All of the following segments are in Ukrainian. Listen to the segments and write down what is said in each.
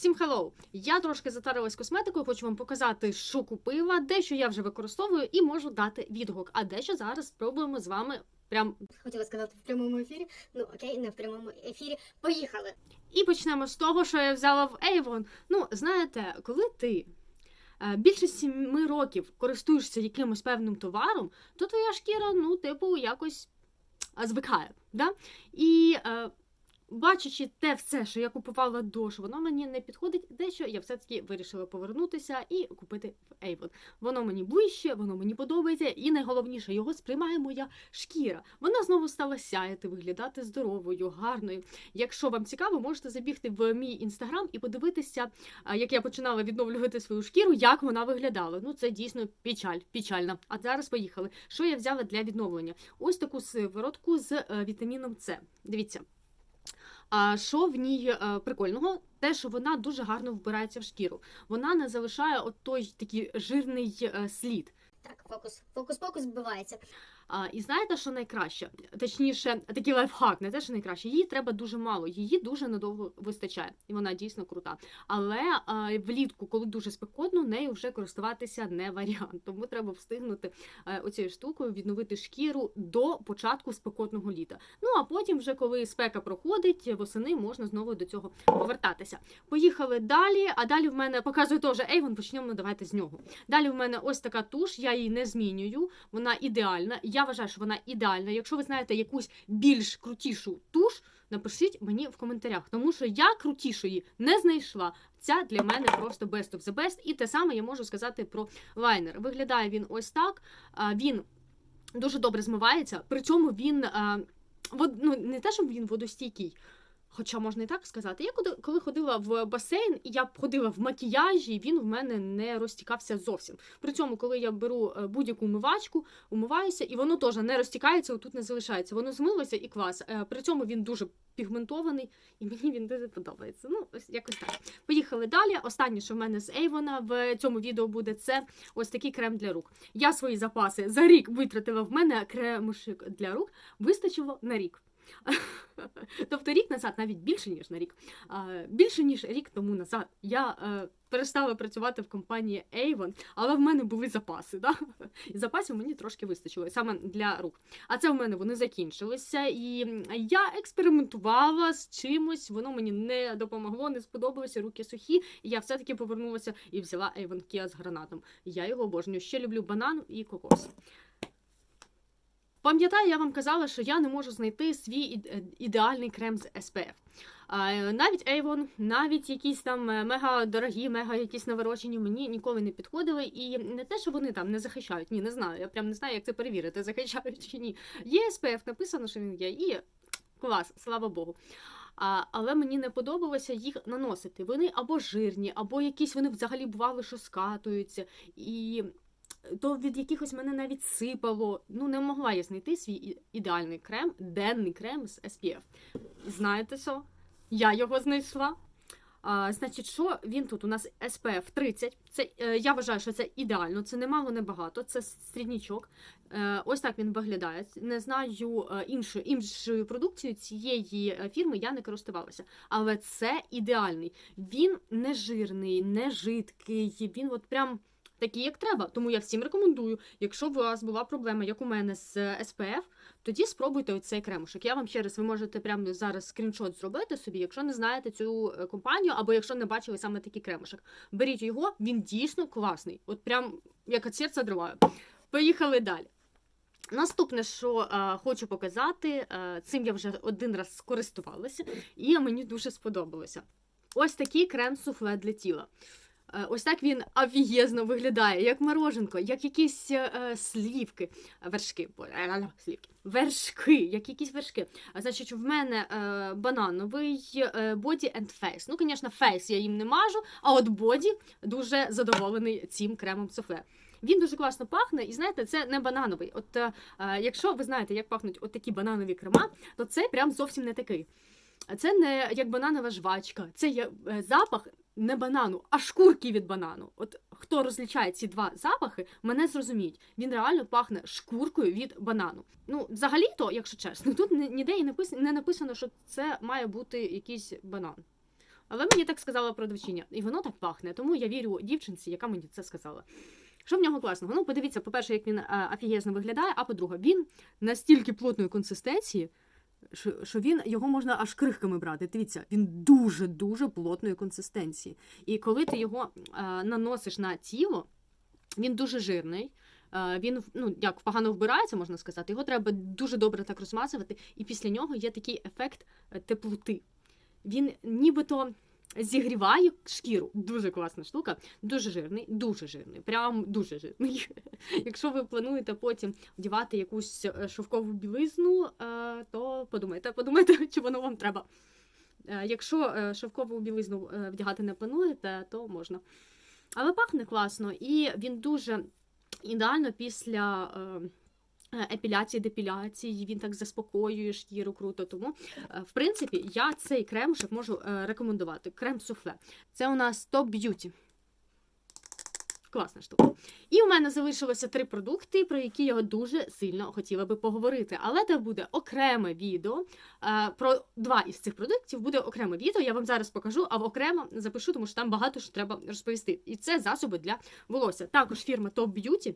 Всім хеллоу! Я трошки затарилась косметикою, хочу вам показати, що купила, дещо я вже використовую і можу дати відгук. А дещо зараз спробуємо з вами прям. Хотіла сказати в прямому ефірі. Ну окей, не в прямому ефірі. Поїхали. І почнемо з того, що я взяла в Avon. Ну, знаєте, коли ти е, більше сіми років користуєшся якимось певним товаром, то твоя шкіра, ну, типу, якось звикає. Да? І е, бачачи те все, що я купувала до, воно мені не підходить, дещо я все-таки вирішила повернутися і купити в Avon. Воно мені ближче, воно мені подобається, і найголовніше, його сприймає моя шкіра. Вона знову стала сяяти, виглядати здоровою, гарною. Якщо вам цікаво, можете забігти в мій інстаграм і подивитися, як я починала відновлювати свою шкіру, як вона виглядала. Ну це дійсно печаль, печальна. А зараз поїхали. Що я взяла для відновлення? Ось таку сиворотку з е, вітаміном С. Дивіться. А що в ній е, прикольного? Те, що вона дуже гарно вбирається в шкіру. Вона не залишає от той такий жирний е, слід. Так, фокус, фокус-фокус збивається. А, і знаєте, що найкраще? Точніше, такий лайфхак, не те, що найкраще. Її треба дуже мало, її дуже надовго вистачає, і вона дійсно крута. Але а, влітку, коли дуже спекотно, нею вже користуватися не варіант. Тому треба встигнути а, оцією штукою відновити шкіру до початку спекотного літа. Ну а потім, вже коли спека проходить, восени можна знову до цього повертатися. Поїхали далі. А далі в мене показує теж Avon, почнемо давайте з нього. Далі в мене ось така туш, я її не змінюю, вона ідеальна. Я вважаю, що вона ідеальна. Якщо ви знаєте якусь більш крутішу туш, напишіть мені в коментарях, тому що я крутішої не знайшла. Ця для мене просто best of the best. І те саме я можу сказати про лайнер. Виглядає він ось так. Він дуже добре змивається, при цьому він ну, не те, щоб він водостійкий. Хоча можна і так сказати. Я коли- коли ходила в басейн, і я ходила в макіяжі, він в мене не розтікався зовсім. При цьому, коли я беру е, будь-яку умивачку, умиваюся, і воно теж не розтікається, отут не залишається. Воно змилося і клас. Е, При цьому він дуже пігментований, і мені він дуже подобається. Ну, ось якось так. Поїхали далі. Останнє, що в мене з Avon в цьому відео буде, це ось такий крем для рук. Я свої запаси за рік витратила в мене кремушик для рук, вистачило на рік. Тобто рік назад, навіть більше ніж на рік, більше ніж рік тому назад, я е, перестала працювати в компанії Avon, але в мене були запаси. Да? І запасів мені трошки вистачило саме для рук. А це в мене вони закінчилися, і я експериментувала з чимось, воно мені не допомогло, не сподобалося, руки сухі. І я все-таки повернулася і взяла Avon Kia з гранатом. Я його обожнюю. Ще люблю банан і кокос. Пам'ятаю, я вам казала, що я не можу знайти свій ідеальний крем з SPF. Навіть Avon, навіть якісь там е, мега дорогі, мега якісь наворочені мені ніколи не підходили. І не те, що вони там не захищають. Ні, не знаю. Я прям не знаю, як це перевірити, захищають чи ні. Є SPF, написано, що він є, і клас, слава Богу. А, але мені не подобалося їх наносити. Вони або жирні, або якісь вони взагалі бували, що скатуються. І то від якихось мене навіть сипало. Ну, не могла я знайти свій ідеальний крем, денний крем з SPF. Знаєте що? Я його знайшла. А, значить, що він тут? У нас SPF 30. Це, е, я вважаю, що це ідеально, це не мало, не багато, це середнячок. Е, ось так він виглядає. Не знаю е, іншою, іншою продукцією цієї е, фірми я не користувалася. Але це ідеальний. Він не жирний, не жидкий, він от прям такий, як треба. Тому я всім рекомендую, якщо у вас була проблема, як у мене з SPF, тоді спробуйте оцей кремушок. Я вам ще раз ви можете прямо зараз скріншот зробити собі, якщо не знаєте цю е, компанію, або якщо не бачили саме такий кремушок. Беріть його, він дійсно класний. От прям як від серця дриваю. Поїхали далі. Наступне, що е, хочу показати, е, цим я вже один раз скористувалася, і мені дуже сподобалося. Ось такий крем суфле для тіла. Е, Ось так він офігезно виглядає, як мороженко, як якісь е, слівки, вершки, е, слівки, вершки, як якісь вершки. А значить, в мене е, банановий е, body and face. Ну, звісно, фейс я їм не мажу, а от боді дуже задоволений цим кремом суфле. Він дуже класно пахне, і знаєте, це не банановий. От е, якщо ви знаєте, як пахнуть от такі бананові крема, то це прям зовсім не такий. Це не як бананова жвачка, це є запах не банану, а шкурки від банану. От хто розлічає ці два запахи, мене зрозуміють. Він реально пахне шкуркою від банану. Ну, взагалі-то, якщо чесно, тут ні- ніде і не написано, що це має бути якийсь банан. Але мені так сказала продавчиня, і воно так пахне, тому я вірю дівчинці, яка мені це сказала. Що в нього класного? Ну, подивіться, по-перше, як він е, офігезно виглядає, а по-друге, він настільки плотної консистенції, що, він його можна аж крихками брати. Дивіться, він дуже-дуже плотної консистенції. І коли ти його е, наносиш на тіло, він дуже жирний. е, Він ну як погано вбирається, можна сказати. Його треба дуже добре так розмазувати, і після нього є такий ефект е, теплоти. Він нібито зігріває шкіру. Дуже класна штука, дуже жирний, дуже жирний, прям дуже жирний. Якщо ви плануєте потім вдівати якусь е, шовкову білизну, е, то подумайте, подумайте, чи воно вам треба. Е, Якщо шовкову білизну вдягати не плануєте, то можна. Але пахне класно, і він дуже ідеально після епіляції, депіляції, він так заспокоює шкіру круто. Тому, е, в принципі, я цей кремушек можу е, рекомендувати. Крем суфле. Це у нас Top Beauty. Класна штука. І у мене залишилося три продукти, про які я дуже сильно хотіла би поговорити. Але це буде окреме відео. Е, Про два із цих продуктів буде окреме відео. Я вам зараз покажу, а окремо запишу, тому що там багато що треба розповісти. І це засоби для волосся. Також фірма Top Beauty.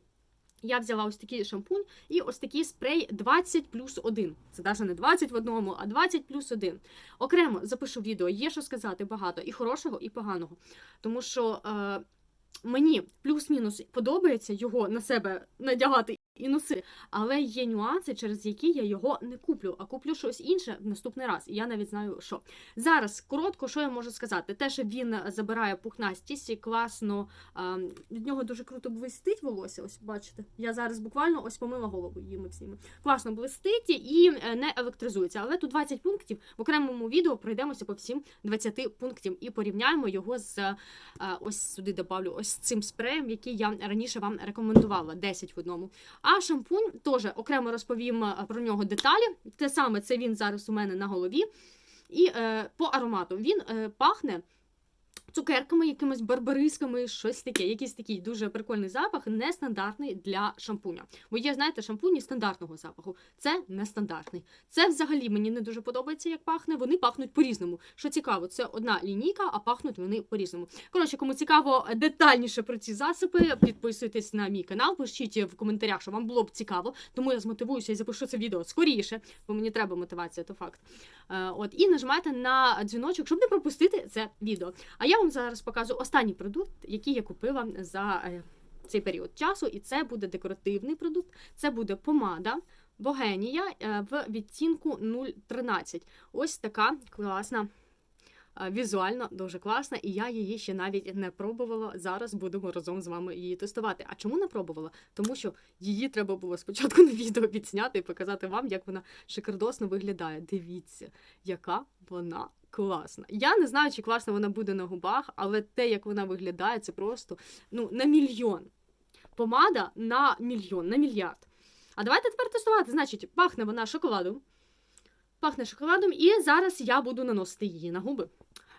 Я взяла ось такий шампунь і ось такий спрей 20 плюс 1. Це навіть не 20 в одному, а 20 плюс 1. Окремо запишу відео, є що сказати багато і хорошого, і поганого. Тому що е, мені плюс-мінус подобається його на себе надягати і носити, але є нюанси, через які я його не куплю, а куплю щось інше в наступний раз. І я навіть знаю, що. Зараз коротко, що я можу сказати? Те, що він забирає пухнастість і класно а, від нього дуже круто блистить волосся. Ось бачите. Я зараз буквально ось помила голову їм всіми. Класно блистить і е, не електризується. Але тут 20 пунктів. В окремому відео пройдемося по всім 20 пунктів і порівняємо його з е, ось сюди добавлю ось цим спреєм, який я раніше вам рекомендувала 10 в одному. А шампунь теж окремо розповім е, про нього деталі. Те саме це він зараз у мене на голові. І е, по аромату він е, пахне цукерками, якимись барбарисками, щось таке. Якийсь такий дуже прикольний запах, нестандартний для шампуня. Бо є, знаєте, шампуні стандартного запаху. Це нестандартний. Це взагалі мені не дуже подобається, як пахне. Вони пахнуть по-різному. Що цікаво, це одна лінійка, а пахнуть вони по-різному. Коротше, кому цікаво детальніше про ці засоби, підписуйтесь на мій канал, пишіть в коментарях, що вам було б цікаво. Тому я змотивуюся і запишу це відео скоріше, бо мені треба мотивація, то факт. Е, от і нажимайте на дзвіночок, щоб не пропустити це відео. А я вам зараз покажу останній продукт, який я купила за е, цей період часу, і це буде декоративний продукт. Це буде помада. Богенія е, в відтінку 013. Ось така класна. е, Візуально дуже класна, і я її ще навіть не пробувала. Зараз будемо разом з вами її тестувати. А чому не пробувала? Тому що її треба було спочатку на відео підсняти і показати вам, як вона шикардосно виглядає. Дивіться, яка вона класна. Я не знаю, чи класна вона буде на губах, але те, як вона виглядає, це просто ну, на мільйон. Помада на мільйон, на мільярд. А давайте тепер тестувати. Значить, пахне вона шоколадом. Пахне шоколадом, і зараз я буду наносити її на губи.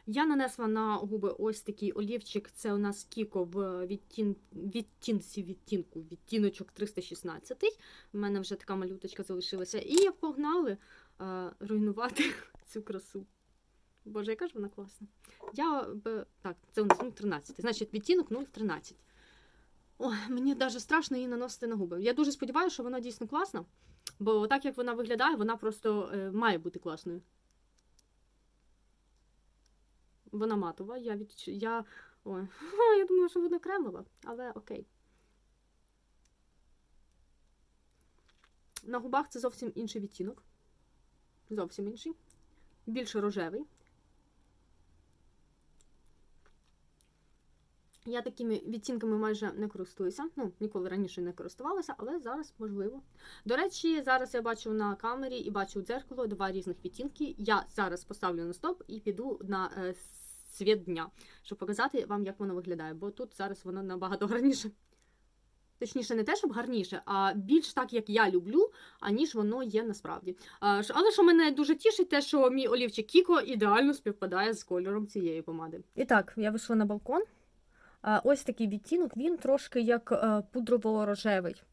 Я нанесла на губи ось такий олівчик. Це у нас Кіко в відтін... відтінці відтінку, відтіночок 316. У мене вже така малюточка залишилася. І погнали е, руйнувати цю красу. Боже, яка ж вона класна. Я б... Так, це у нас 0,13. Значить, відтінок 0,13. Ой, мені навіть страшно її наносити на губи. Я дуже сподіваюся, що вона дійсно класна, бо так як вона виглядає, вона просто е, має бути класною. Вона матова. Я від... я... Ой, я думала, що вона кремова, але окей. На губах це зовсім інший відтінок. Зовсім інший. Більше рожевий. Я такими відтінками майже не користуюся. Ну, ніколи раніше не користувалася, але зараз можливо. До речі, зараз я бачу на камері і бачу у дзеркало два різних відтінки. Я зараз поставлю на стоп і піду на е, світ дня, щоб показати вам, як воно виглядає, бо тут зараз воно набагато гарніше. Точніше, не те, щоб гарніше, а більш так, як я люблю, аніж воно є насправді. Але що мене дуже тішить, те, що мій олівчик Кіко ідеально співпадає з кольором цієї помади. І так, я вийшла на балкон. Ось такий відтінок, він трошки як е, пудрово-рожевий.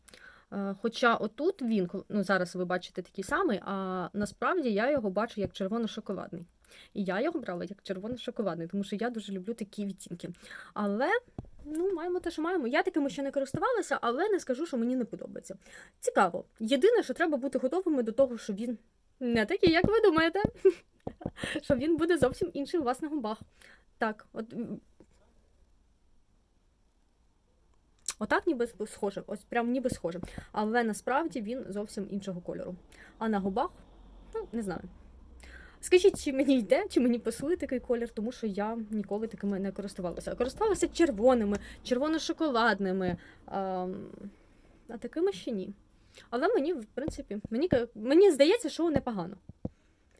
Е, Хоча отут він, ну зараз ви бачите такий самий, а насправді я його бачу як червоно-шоколадний. І я його брала як червоно-шоколадний, тому що я дуже люблю такі відтінки. Але ну, маємо те, що маємо. Я такими ще не користувалася, але не скажу, що мені не подобається. Цікаво. Єдине, що треба бути готовими до того, що він не такий, як ви думаєте. Що він буде зовсім інший у вас на губах. Так, от. Отак ніби схоже, ось прям ніби схоже. Але насправді він зовсім іншого кольору. А на губах, ну, не знаю. Скажіть, чи мені йде, чи мені пасує такий колір, тому що я ніколи такими не користувалася. Користувалася червоними, червоно-шоколадними, а, а такими ще ні. Але мені, в принципі, мені, мені здається, що непогано.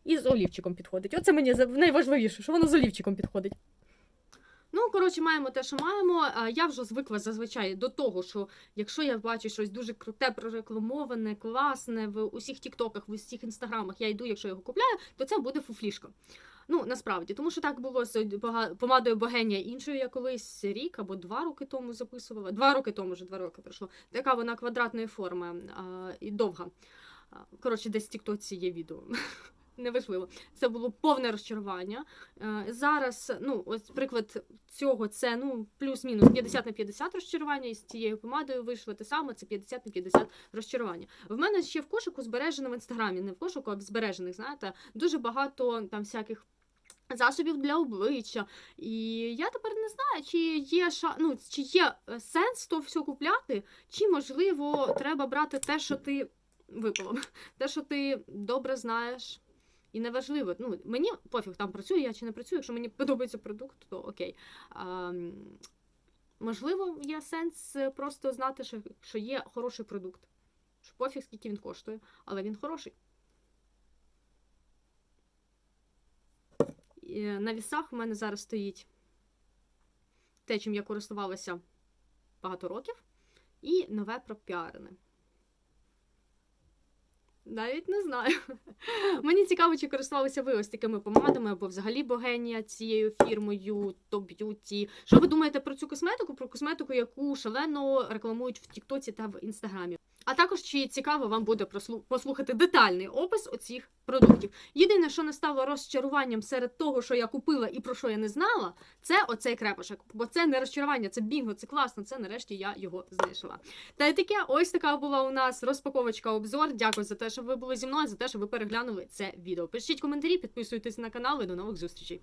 І з олівчиком підходить. Оце мені найважливіше, що воно з олівчиком підходить. Ну, коротше, маємо те, що маємо. Я вже звикла зазвичай до того, що якщо я бачу щось дуже круте, прорекламоване, класне в усіх тіктоках, в усіх інстаграмах, я йду, якщо його купляю, то це буде фуфлішка. Ну, насправді, тому що так було з помадою Богенія іншою, я колись рік або два роки тому записувала. Два роки тому вже два роки пройшло. Така вона квадратної форми а, і довга. Коротше, десь в тіктоці є відео. Неважливо. Це було повне розчарування. Е, Зараз, ну, ось приклад цього, це ну, плюс-мінус 50 на 50 розчарування, і з цією помадою вийшло те саме, це 50 на 50 розчарування. В мене ще в кошику збережено в інстаграмі, не в кошику, а в збережених, знаєте, дуже багато там всяких. Засобів для обличчя, і я тепер не знаю, чи є ша... ну, чи є е, сенс то все купляти, чи можливо треба брати те, що ти випало, те, що ти добре знаєш, і неважливо. Ну, мені пофіг, там працюю я чи не працюю. Якщо мені подобається продукт, то окей. А, можливо, є сенс е, просто знати, що, є хороший продукт. Що пофіг, скільки він коштує, але він хороший. І, е, на вісах у мене зараз стоїть те, чим я користувалася багато років, і нове пропіарене. Навіть не знаю. Мені цікаво, чи користувалися ви ось такими помадами або взагалі Богенія цією фірмою то б'юті. Що ви думаєте про цю косметику? Про косметику, яку шалено рекламують в Тіктоці та в Інстаграмі. А також чи цікаво вам буде послухати детальний опис оцих продуктів. Єдине, що не стало розчаруванням серед того, що я купила і про що я не знала, це оцей крепошек. Бо це не розчарування, це бінго, це класно. Це нарешті я його знайшла. Та й таке, ось така була у нас розпаковочка обзор. Дякую за те, що ви були зі мною, за те, що ви переглянули це відео. Пишіть коментарі, підписуйтесь на канал і до нових зустрічей.